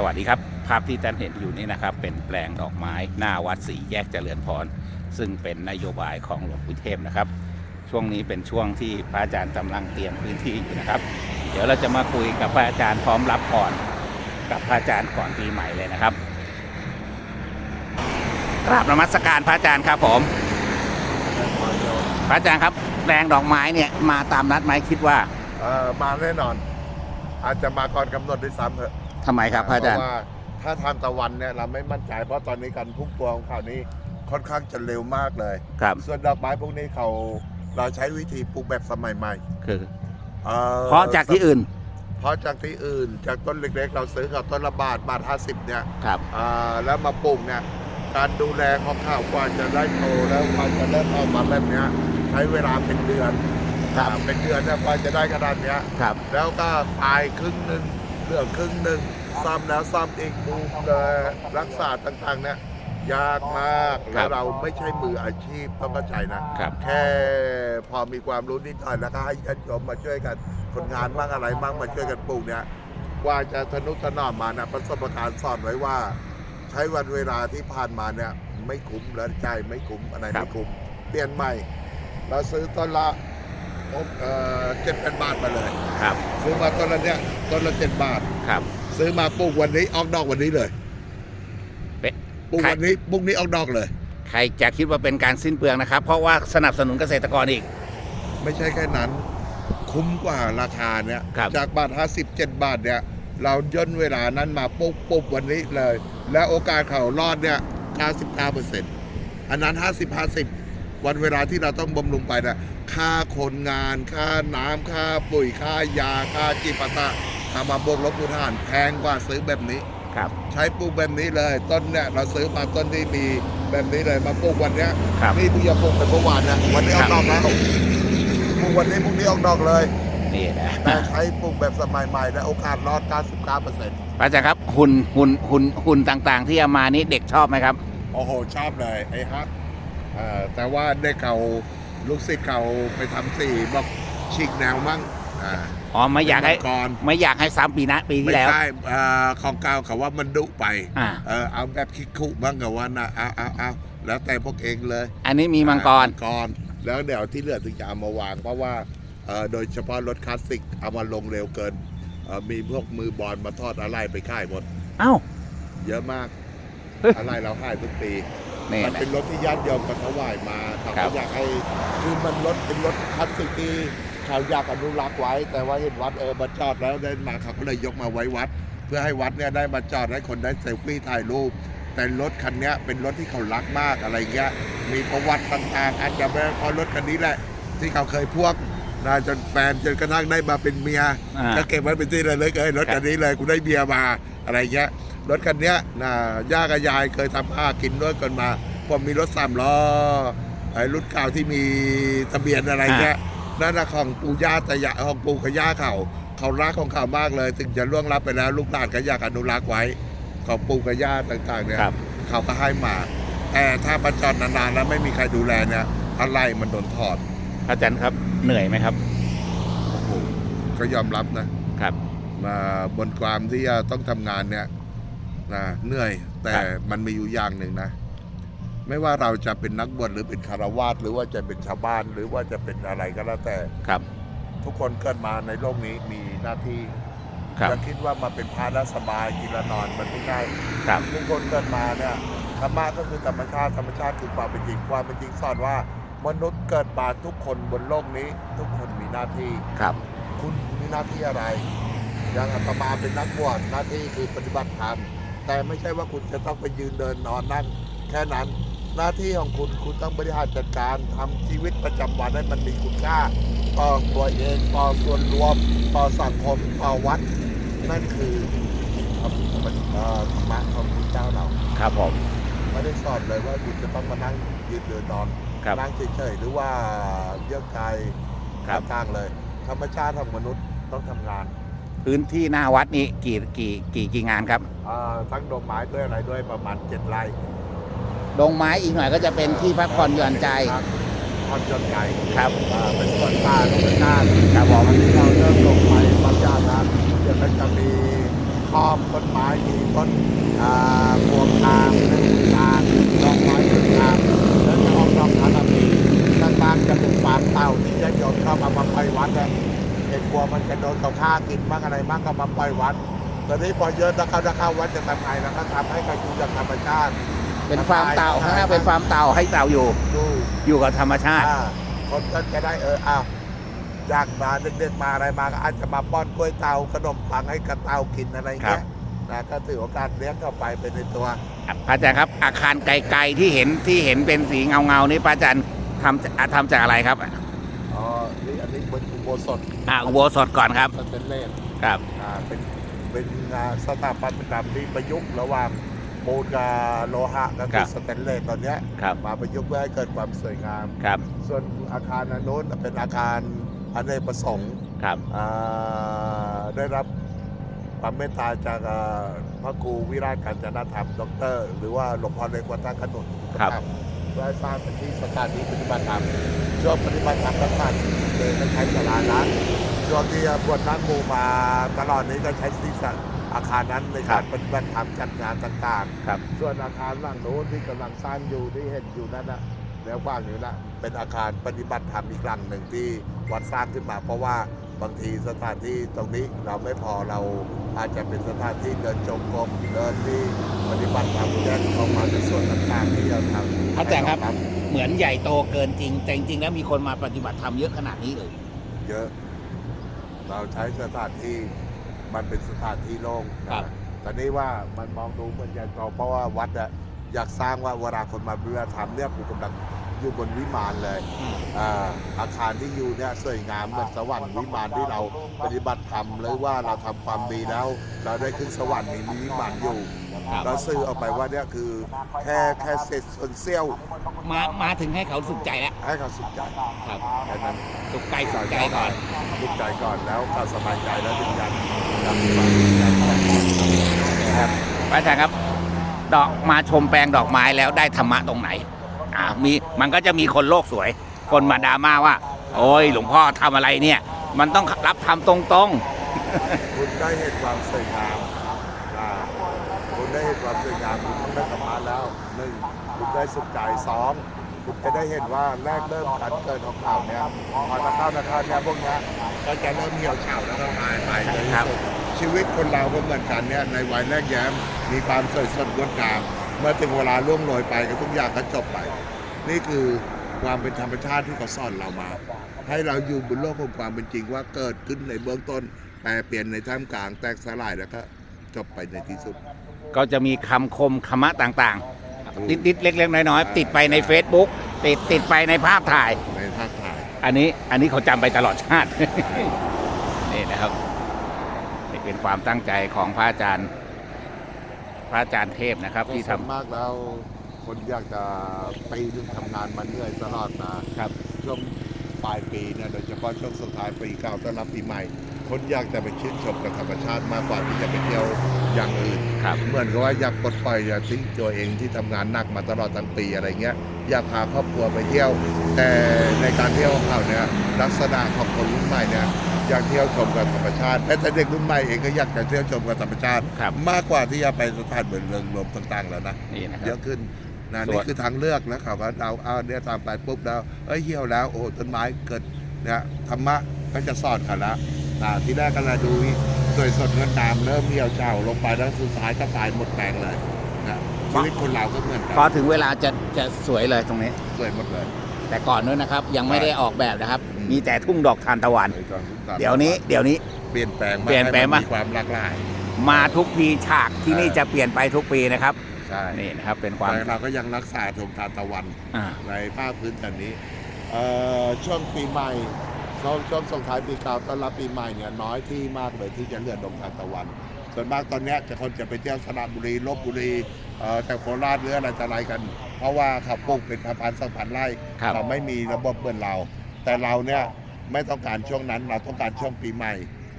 สวัสดีครับ ภาพที่ท่านเห็นอยู่นี้นะครับ เป็นแปลงดอกไม้หน้าวัดสีแยกเจริญพร ซึ่งเป็นนโยบายของหลวงปู่เทพนะครับ ช่วงนี้เป็นช่วงที่พระอาจารย์กำลังเตรียมพื้นที่อยู่นะครับ เดี๋ยวเราจะมาคุยกับพระอาจารย์พร้อมรับพรกับพระอาจารย์ก่อนปีใหม่เลยนะครับกราบนมัสการพระอาจารย์ครับผม พระอาจารย์ครับแปลงดอกไม้เนี่ยมาตามนัดไหมคิดว่า เอ่อมาแน่นอน อาจจะมาก่อนกำหนดด้วยซ้ำเถอะ ทำไมครับพระอาจารย์ เพราะว่าถ้าทานตะวันเนี่ยเราไม่มั่นใจเพราะตอนนี้การพุ่งตัวของเขานี้ค่อนข้างจะเร็วมากเลย ครับ ส่วนดอกไม้พวกนี้เขาเราใช้วิธีปลูกแบบสมัยใหม่คืออ่อเพราะจากที่อื่นเพราะจากที่อื่น จากต้นเล็กๆ เราซื้อกับต้นละบาทบาทห้าสิบเนี่ยครับ อ่าแล้วมาปลูกเนี่ยการดูแลของข้าวกว่าจะได้โตแล้วกว่าจะเริ่มออกมาแบบเนี้ยใช้เวลาเป็นเดือนครับ อ่าเป็นเดือนเนี่ยกว่าจะได้ขนาดเนี้ย ครับ แล้วก็ตายครึ่งหนึ่งเหลือครึ่งหนึ่ง ซ่อมแล้วซ่อมอีกดูแลรักษาต่างๆเนี่ยยากมาก ครัแล้บวเราไม่ใช่มืออาชีพต้องเข้าใจนะครับ แค่พอมีความรู้นิดหน่อยแล้วก็ให้ญาติโยมมาช่วยกันคนงานบ้างอะไรบ้างมาช่วยกันปลูกเนี่ยกว่าจะทนุถนอมมานะประสบการณ์สอนไว้ว่า ใช้วันเวลาที่ผ่านมาเนี่ย ไม่คุ้มแล้วใจไม่คุ้มอะไรครับ ไม่คุ้มเปลี่ยนใหม่ เราซื้อต้นละเจ็ดเป็นบาทมาเลย ครับ ซื้อมาต้นละเนี่ยต้นละเจ็ดบาท ครับ ซื้อมาปลูกวันนี้ออกดอกวันนี้เลยเป๊ะ ปลูกวันนี้ปลูกนี้ออกดอกเลย ใครจะคิดว่าเป็นการสิ้นเปลืองนะครับ เพราะว่าสนับสนุนเกษตรกรอีก ไม่ใช่แค่นั้น คุ้มกว่าราคาเนี่ยครับ จากบาทห้าสิบเจ็ดบาทเนี่ย เราย่นเวลานั้นมาปุ๊บปุ๊บวันนี้เลย และโอกาสเขารอดเนี่ย99เปอร์เซ็นต์อันนั้น50 50วันเวลาที่เราต้องบำรุงไปนะค่าคนงาน ค่าน้ำค่าปุ๋ยค่ายาค่าจีปาตะ ทำมาบวกลบคูณหารแพงกว่าซื้อแบบนี้ ครับ ใช้ปลูกแบบนี้เลย ต้นเนี่ยเราซื้อมาต้นที่มีแบบนี้เลยมาปลูกวันเนี้ยครับนี่ที่จะปลูกไปเมื่อวานนะวันนี้ออกดอกแล้วปลูกวันนี้พรุ่งนี้ออกดอกเลยนี่นะแต่ใช้ปลูกแบบสมัยใหม่และโอกาสรอด 99เปอร์เซ็นต์พระอาจารย์ครับหุ่นหุ่นหุ่นหุ่นต่างๆ ที่เอามานี้เด็กชอบไหมครับ โอ้โหชอบเลยไอ้ฮักเอ่อแต่ว่าได้เขาลูกศิษย์เขาไปทำสีบอกฉีกแนวมั่งอ่า อ๋อไม่อยากให้ ก่อนไม่อยากให้ซ้ำปีหนะปีที่ไม่แล้ว ใช่เอ่อของเก่าเขาว่ามันดุไปอ่า เออเอาแบบคิกคุบ้างกับว่านะเอาเอาเอาแล้วแต่พวกเองเลย อันนี้มีมังกรมังกรแล้วเดี๋ยวที่เหลือถึงจะเอามาวาง เพราะว่าเอ่อโดยเฉพาะรถคลาสสิกเอามาลงเร็วเกินเอ่อมีพวกมือบอลมาทอดอะไรไปค่ายหมด เอ้า เยอะมาก เฮ้ย อะไรเราให้ทุกปี นี่มันนะ เป็นรถที่ญาติโยมกันถวายมาเขาครัก็บ อยากให้คือมันรถเป็นรถคลาสสิกที่ เขาอยากอนุรักษ์ไว้ แต่ว่าเห็นวัดเออมาจอดแล้วได้มาเขาก็เลยยกมาไว้วัด เพื่อให้วัดเนี่ยได้มาจอดให้คนได้เซลฟี่ถ่ายรูป แต่รถคันเนี้ยเป็นรถที่เขารักมากอะไรเงี้ยมีประวัติต่างๆอาจจะเป็นเพราะรถคันนี้แหละ ที่เขาเคยพวกนะจนแฟนจนกระทั่งได้มาเป็นเมียอ่า ก็เก็บไว้เป็นที่ระลึกเอ้ยรถคันนี้เลยกูได้เบียร์มาอะไรเงี้ยรถคันเนี้ยนะย่ากับยายเคยทำผ้ากินด้วยกันมาผมมีรถสามล้อไอ้รุ่นเก่าที่มีทะเบียนอะไรเงี้ย นั่นนะของปู่ย่าตายายของปู่กับย่าเขาเขารักของเขามากเลย ถึงจะล่วงลับไปแล้วลูกหลานก็อยากอนุรักษ์ไว้ของปู่กับย่าต่างๆเนี่ยครับ เขาก็ให้มาแต่ถ้าประจอดนานๆแล้วไม่มีใครดูแลเนี่ยอะไรมันโดนถอดพระอาจารย์ครับเหนื่อยไหมครับโอ้โหก็ยอมรับนะ ครับ มาบนความที่จะต้องทำงานเนี่ยนะเหนื่อยแต่ครับ มันมีอยู่อย่างหนึ่งนะ ไม่ว่าเราจะเป็นนักบวชหรือเป็นคารวาสหรือว่าจะเป็นชาวบ้านหรือว่าจะเป็นอะไรก็แล้วแต่ครับ ทุกคนเกิดมาในโลกนี้มีหน้าที่ครับจะคิดว่ามาเป็นพระแล้วสบายกินแล้วนอนมันไม่ใช่ครับทุกคนเกิดมาเนี่ยธรรมะก็คือธรรมชาติธรรมชาติคือความเป็นจริงความเป็นจริงสอนว่ามนุษย์เกิดมาทุกคนบนโลกนี้ ทุกคนมีหน้าที่ครับ คุณมีหน้าที่อะไร อย่างอาตมาเป็นนักบวชหน้าที่คือปฏิบัติธรรมแต่ไม่ใช่ว่าคุณจะต้องไปยืนเดินนอนนั่งแค่นั้น หน้าที่ของคุณคุณต้องบริหารจัดการทำชีวิตประจำวันให้มันมีคุณค่า ต่อตัวเองต่อส่วนรวม ต่อสังคมต่อวัด นั่นคือธรรมเอ่อธรรมะของพระเจ้าเรา ครับผมไม่ได้สอนเลยว่าคุณจะต้องมานั่งยืนเดินนอนครับนั่งเฉยๆหรือว่าเยือกกายครับต่างๆเลย ธรรมชาติของมนุษย์ต้องทำงานพื้นที่หน้าวัดนี้กี่กี่กี่กี่งานครับอ่าทั้งดอกไม้ด้วยอะไรด้วยประมาณเจ็ดไร่ ดงไม้อีกหน่อยก็จะเป็นที่พักผ่อนหย่อนใจพักผ่อนหย่อนใจครับอ่าเป็นส่วนป่าตรงข้างครับผมวันนี้เราเริ่มลงไปบางอย่างนะเดี๋ยวก็จะมีครอบต้นไม้มีต้นอ่าพวงทางตางดอกไม้ต่างๆแล้วจะออกดอกทานมีข้างๆจะเป็นฟาร์มเต่าที่ญาติโยมชอบเอามาปล่อยวัดนะเห็นกลัวมันจะโดนเขาฆ่ากินบ้างอะไรบ้างก็มาปล่อยวัดตอนนี้พอเยอะนะเขาจะเข้าวัดจะทำไงแล้วก็ทำให้เขาอยู่จากธรรมชาติ เป็นฟาร์มเต่าข้างหน้าเป็นฟาร์มเต่าให้เต่าอยู่ ดูอยู่กับธรรมชาติ อ่าคนก็จะได้เอออ้าวอยากมาเด็กๆมาอะไรมาก็อาจจะมาป้อนกล้วยเตาขนมปังให้กระเตากินอะไรครัเงี้บยนะก็ถือโอกาสเลี้ยงเข้าไปเป็นในตัว พระอาจารย์ครับ อาคารไกลๆที่เห็นที่เห็นเป็นสีเงาเงาๆนี่พระอาจารย์ทำอะทำจากอะไรครับอ๋อนี่อันนี้เป็นอุโบสถอ่าอุโบสถก่อนครับสเตนเลสครับ อ่าเป็นเป็นงานสถาปัตยกรรมที่ประยุกต์ระหว่าง ปูนกับโลหะก็ครัคือบสเตนเลสตอนเนี้ยครับ มาประยุกต์เพื่อให้เกิดความสวยงาม ครับ ส่วนอาคารอันโน้นเป็นอาคารอเนกประสงค์ครับ อ่าได้รับความเมตตาจากอ่าพระครูวิราชการจนธรรมดอกเตอรหรือว่าหลวงพ่อเล็กวัดท่าขนุนครับ เพื่อให้สร้างเป็นที่สถานที่ปฏิบัติธรรมช่วงปฏิบัติธรรมก็ผ่านเลยก็ใช้สลานั้นช่วงที่บวชนักหมู่มาตลอดนี้ก็ใช้ที่ อาคารนั้นในการปฏิบัติธรรมจัดงานต่างครับๆส่วนอาคารหลังโน้นที่กำลังสร้างอยู่ที่เห็นอยู่นั้นนะแล้วว่างอยู่นะเป็นอาคารปฏิบัติธรรมอีกหลังหนึ่งที่วัดสร้างขึ้นมา เพราะว่าบางทีสถานที่ตรงนี้เราไม่พอเราอาจจะเป็นสถานที่เดินจงกรมเดินที่ปฏิบัติธรรมแยกออกมาในส่วนต่างๆที่เราทำพระอาจารย์ครับ เหมือนใหญ่โตเกินจริง แต่จริงๆแล้วมีคนมาปฏิบัติธรรมเยอะขนาดนี้เลย เยอะ เราใช้สถานที่ มันเป็นสถานที่โล่งครับนะตอนนี้ว่ามันมองดูเหมือนใหญ่โตเพราะว่าวัดอะ อยากสร้างว่าเวลาคนมาปฏิบัติธรรมเนี่ยกูกำลังอยู่บนวิมานเลยอ่าอาคารที่อยู่เนี่ยสวยงามเหมือนสวรรค์วิมานที่เราปฏิบัติธรรมหรือว่าเราทำความดีแล้ว เราได้ขึ้นสวรรค์มีวิมานอยู่ครับเราสื่อออกไปว่าเนี่ยคือแค่แค่เศษส่วนเสี้ยวมามาถึงให้เขาสุขใจแล้วให้เขาสุขใจครับแค่นั้นสุขใจสุขใจก่อนสุขใจก่อนแล้วก็สบายใจแล้วถึงจะทำครับพระอาจารย์ครับ ดอกมาชมแปลงดอกไม้แล้วได้ธรรมะตรงไหนอ่ามีมันก็จะมีคนโลกสวย คนมาดราม่าว่า โอ้ยหลวงพ่อทำอะไรเนี่ย มันต้องรับทาตรงคุณได้เห็นความสวยงามคุณได้เห็นความสวยงามคุณต้องได้ธรรมะแล้วหนึ่งคุณได้สุขใจสอง จะได้เห็นว่าแรกเริ่มการเกิดของข่าวเนี่ยพอตะเข้าตะเข้าเนี่ยพวกเนี้ยก็จะเริ่มเหี่ยวเฉาแล้วก็ตายไปในที่สุดชีวิตคนเราก็เหมือนกันเนี่ยในวัยแรกแย้มมีความสวยสดงดงามเมื่อถึงเวลาล่วงโรยไปก็ทุกอย่างก็จบไป นี่คือความเป็นธรรมชาติที่เขาสอนเรามา ให้เราอยู่บนโลกของความเป็นจริงว่าเกิดขึ้นในเบื้องต้นแปลเปลี่ยนในท่ามกลางแตกสลายแล้วก็จบไปในที่สุด ก็จะมีคำคมคำมะต่างๆ นิดๆเล็กๆน้อยๆติดไปใน Facebook ติดติดไปในภาพถ่าย ในภาพถ่ายอันนี้อันนี้เขาจำไปตลอดชาติ นี่นะครับนี่เป็นความตั้งใจของพระอาจารย์ พระอาจารย์เทพนะครับ ที่ส่วนทำมากแล้วคนอยากจะปีนึงทำงานมาเหนื่อยตลอดมาครับ ช่วงปลายปีเนี่ยโดยเฉพาะช่วงสุดท้ายปีเก่าต้อนรับปีใหม่ คนอยากจะไปชื่นชมกับธรรมชาติมากกว่าที่จะไปเที่ยวอย่างอื่น ครับ เหมือนกับว่าอยากปลดปล่อยอยากทิ้งตัวเองที่ทำงานหนักมาตลอดทั้งปีอะไรเงี้ยอยากพาครอบครัวไปเที่ยว แต่ในการเที่ยวของเขาเนี่ยลักษณะของคนรุ่นใหม่เนี่ยอยากเที่ยวชมกับธรรมชาติแม้แต่เด็กรุ่นใหม่เองก็อยากจะเที่ยวชมกับธรรมชาติ ครับ มากกว่าที่จะไปสถานบันเทิงรวมต่างๆแล้วนะ นี่นะคเยรับ อะขึ้นนะส่วน นี่คือทางเลือกแล้วเขาก็เราเอาเนี่ยตามไปปุ๊บแล้วเอ้ยเหี่ยวแล้วโอ้โหต้นไม้เกิดเนี่ยธรรมะก็จะสอนเขาละ อ่าที่แรกก็เลยดูสวยสดงดงามเริ่มเหี่ยวเฉาลงไปแล้วสุดท้ายก็ตายหมดแปลงเลยนะชีวิตคนเราก็เหมือนกัพอถึงเวลาจะจะสวยเลยตรงนี้ สวยหมดเลย แต่ก่อนนู้นนะครับ ยังไม่ได้ออกแบบนะครับอืมมีแต่ทุ่งดอกทานตะวันในตอนทุกตาเดี๋ยวนี้ เดี๋ยวนี้เปลี่ยนแปลงมาเปลี่ยนแปลงมาให้นความหลากหลาย มาทุกปีฉากที่นี่เออจะเปลี่ยนไปทุกปีนะครับใช่นี่นะครับเป็นความแต่เราก็ยังรักษาธงทานตะวันอ่าในภาคพื้นกันนี้เอ่อช่วงปีใหม่ ช่วงช่วงส่งท้ายปีเก่าต้อนรับปีใหม่เนี่ยน้อยที่มากเลยที่จะเลื่อนดงทานตะวัน ส่วนมากตอนเนี้ยจะคนจะไปเที่ยวสระบุรีลบบุรีเอ่อแต่โคราชหรืออะไรจะอะไรกัน เพราะว่าเขาปลูกเป็นพันๆสองพันไร่ครับเขาไม่มีระบบเหมือนเรา แต่เราเนี่ยไม่ต้องการช่วงนั้นเราต้องการช่วงปีใหม่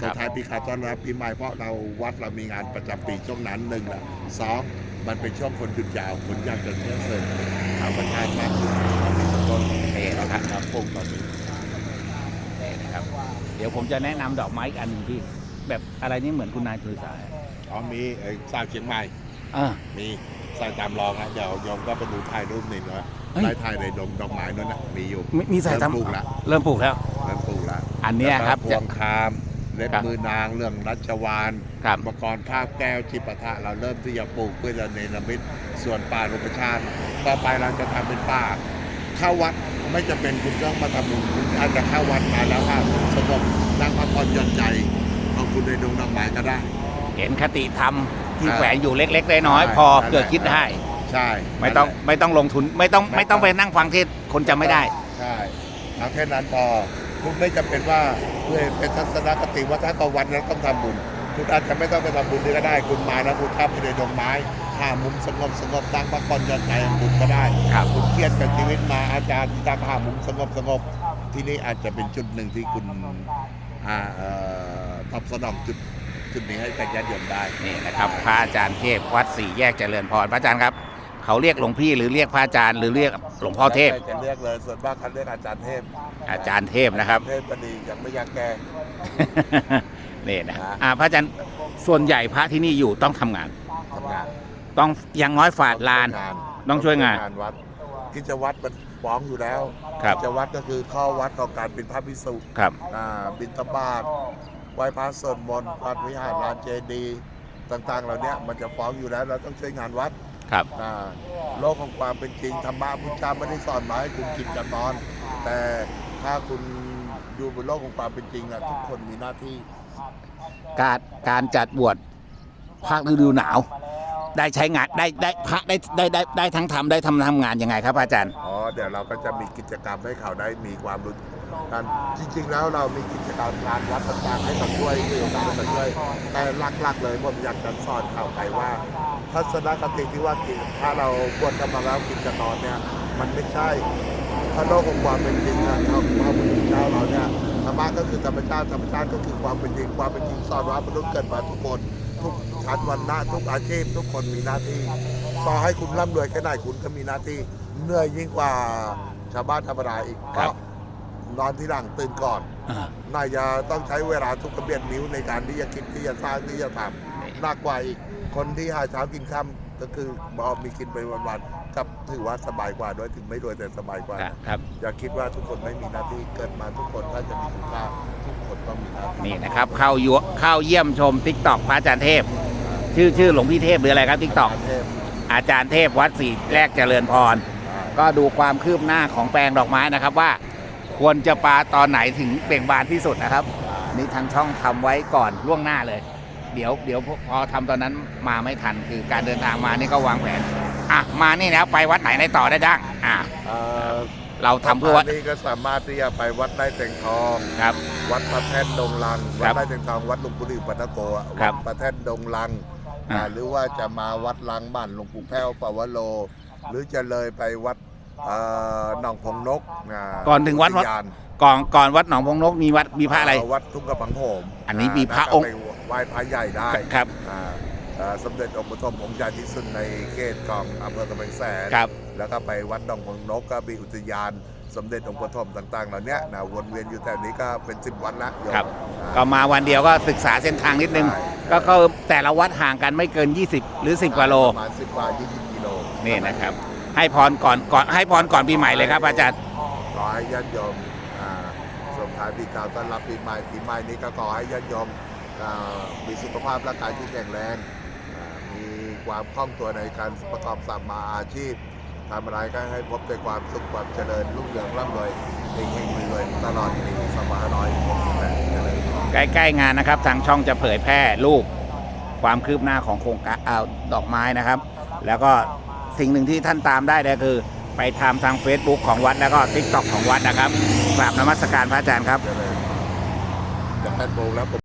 ส่งท้ายปีเก่าต้อนรับปีใหม่เพราะเราวัดเรามีงานประจำปีช่วงนั้นหนึ่งละสองมันเป็นช่วงคนหยุดยาวคนอยากจะเที่ยวเสริมธรรมชาติมากขึ้นมีต้นนี่นะครับครับปลูกตอนนี้ นี่นะครับ เดี๋ยวผมจะแนะนำดอกไม้อีกอันหนึ่งที่ แบบอะไรนี่เหมือนคุณนายคือสายออ๋อมีไอ้สร้างเชียงใหม่เออมีสร้างตามรองนะเดี๋ยวโยมก็ไปดูถ่ายรูปหนึ่งนะเฮ้ยได้ถ่ายในดงดอกไม้นั่นนะมีอยู่ มีมีใส่เริ่มทำปลูกละเริ่มปลูกแล้ว เริ่มปลูกละอันเนี้ยครับพจะ วงคามเล็บครับ มือนางเรื่องรัชวานครับ อุปกรณ์ภาพแก้วจิปาถะเราเริ่มที่จะปลูกเพื่อจะเนรมิตส่วนป่ารุกชาติต่อไปเราจะทำเป็นป่าเข้าวัด ไม่จะเป็นคุณต้องมาทำบุญคุณอาจจะเข้าวัดมาแล้วครับสงบนั่งพักผ่อนหย่อนใจเอาคุณในดงดอกไม้ก็ได้ เห็นคติธรรมที่อ่าแฝงอยู่เล็กๆน้อยใช่ๆพอนั่นแหละเผื่อคิดได้ ใช่ไม่ต้องนั่นแหละไม่ต้องลงทุนไม่ต้องไม่ไม่ต้องต้องไปนั่งฟังเทศน์คนจำไม่ได้ ใช่เอาแค่นั้นพอคุณไม่จำเป็นว่าเพื่อเป็นทัศนคติว่าถ้าต่อวันแล้วต้องทำบุญ คุณอาจจะไม่ต้องไปทำบุญนี่ก็ได้ คุณมาแล้วคุณเข้าไปในดงไม้หามุมสงบสงบตั้งพักผ่อนหย่อนใจของคุณก็ได้ครับคุณเครียดกับชีวิตมาอาจารย์ที่ตั้งหามุมสงบสงบที่นี่อาจจะเป็นจุดหนึ่งที่คุณอ่าเอ่อตอบสนองจุดจุดนี้ให้กับญาติโยมได้นี่นะครับ พระอาจารย์เทพวัดสี่แยกเจริญพรพระอาจารย์ครับ เขาเรียกหลวงพี่หรือเรียกพระอาจารย์หรือเรียกหลวงพ่อเทพ แล้วแต่จะเรียกเลยส่วนมากเขาเรียกอาจารย์เทพอาจารย์เทพนะครับ เทพก็ดียังไม่อยากแก่ นี่นะนะอ่าพระอาจารย์ส่วนใหญ่พระที่นี่อยู่ต้องทำงาน ทำงาน ต้องอยังน้อยฝาดลาน ต้องช่วยงาน วัดกิจวัตรมันฟ้องอยู่แล้วครับ กิจวัตรก็คือข้อวัดของการเป็นพระภิกษุครับ อ่าบิณฑบาตไหว้พระสวดมนต์วัดวิหารลานเจดีย์ต่างๆ เหล่านี้มันจะฟ้องอยู่แล้วเราต้องช่วยงานวัดครับ อ่าโลกของความเป็นจริงธรรมะพุทธเจ้าไม่ได้สอนมาให้คุณกินกันนอน แต่ถ้าคุณอยู่บนโลกของความเป็นจริงอะทุกคนมีหน้าที่ การการจัดบวชภาคฤดูหนาว ได้ใช้งานได้ได้พระได้ได้ได้ได้ทั้งทำได้ทำทำงานยังไงครับ อาจารย์ อ๋อเดี๋ยวเราก็จะมีกิจกรรมให้เขาได้มีความรู้กันจริง ๆ แล้วเรามีกิจกรรมงานวัดต่างๆให้เขาช่วยเกี่ยวกับเขาช่วยแต่หลักๆ เลยผมอยากจะสอนเขาไปว่า ทัศนคติที่ว่ากินถ้าเราควรกันมาแล้วกินกันอนเนี่ย มันไม่ใช่ถ้าโลกของความเป็นจริงอะเราพระพุทธเจ้าเราเนี่ยธรรมะก็คือธรรมชาติธรรมชาติก็คือความเป็นจริงความเป็นจริงสอนว่ามนุษย์เกิดมาทุกคน ทุกชั้นวรรณะทุกอาชีพ ทุกคนมีหน้าที่ ต่อให้คุณร่ำรวยแค่ไหนคุณก็มีหน้าที่เหนื่อยยิ่งกว่าชาวบ้านธรรมดาอีกครัก็บ นอนที่หลังตื่นก่อน อ่า น่าจะต้องใช้เวลาทุกกระเบียดนิ้วในการที่จะคิดที่จะสร้างที่จะทำมากกว่าอีก คนที่หาเช้ากินค่ำก็คือบอมีกินไปวันๆกับถือว่าสบายกว่าด้วยถึงไม่รวยแต่สบายกว่า ครับครับอย่าคิดว่าทุกคนไม่มีหน้าที่เกิดมาทุกคนถ้าจะมีคุณค่าทุกค นี่นะครับ เข้ายัวเข้าเยี่ยมชมทิกตอกพระอาจารย์เทพ ชื่อชื่อหลวงพี่เทพหรืออะไรครับทิกตอกอาจารย์เทพวัดสีแรกเจริญพร ก็ดูความคืบหน้าของแปลงดอกไม้นะครับว่าควรจะปาตอนไหนถึงเบ่งบานที่สุดนะครับ นี่ทางช่องทำไว้ก่อนล่วงหน้าเลย เดี๋ยวเดี๋ยวพอพอทำตอนนั้นมาไม่ทันคือการเดินทางมานี่ก็วางแผนอะมานี่แล้วไปวัดไหนในต่อได้จ้างอะ เอ่อเราทำเพื่อวัด นี่ก็สามารถที่จะไปวัดได้แต่งทอง ครับ วัดพระแท่นดงลังครัวัดบได้แต่งทอง วัดหลวงปู่ดิปัตตโกอะครัวับดพระแท่นดงลังอ่า อ่าหรือว่าจะมาวัดลังบ้านหลวงปู่แพ้วปวโล หรือจะเลยไปวัดเอ่อหนองพงนกาก่อนถึงวัดอุทยานก่อนก่อนวัดหนองพงนกมีวัดมีพระอะไรเวัดทุ่งกระพังโหมอันนี้มีพระแล้วก็องค์ไปไหว้พระใหญ่ได้ครับ อ่าเอ่อ สมเด็จองค์ปฐมองค์ใหญ่ที่สุดในเขตของอำเภอกำแพงแสนครับ แล้วก็ไปวัดดองพงนกก็มีอุทยาน สมเด็จองค์ปฐมต่างๆ เหล่าเนี้ยนะวนเวียนอยู่แต่นี้ก็เป็นสิบวันละโยมครับ อ่า ก็มาวันเดียวก็ศึกษาเส้นทางนิดนึง ใช่ ก็คือแต่ละวัดห่างกันไม่เกิน 20 หรือ 10กว่าโลประมาณสิบกว่ายี่สิบกิโลนี่นะครับ ให้พรก่อนก่อนให้พรก่อนปีใหม่เลยครับอาจารย์ ขอให้ญาติโยมอ่าส่งท้ายปีเก่าต้อนรับปีใหม่ปีใหม่นี้ก็ขอให้ญาติโยมอ่ามีสุขภาพร่างกายที่แข็งแรงอ่า มีความคล่องตัวในการประกอบสัมมาอาชีพทำอะไรก็ให้พบแต่ความสุขความเจริญรุ่งเรืองร่ำรวยเฮงๆรวยตลอดปีสองพันห้าร้อยหกสิบแปดเจริญใกล้ๆงานนะครับ ทางช่องจะเผยแพร่รูปความคืบหน้าของโครงการเอาดอกไม้นะครับ แล้วก็สิ่งหนึ่งที่ท่านตามได้ก็คือ ไปทำทาง Facebook ของวัดแล้วก็ TikTok ของวัดนะครับกราบนมัสการพระอาจารย์ครับ เจริญจะแปดโมงแล้วผม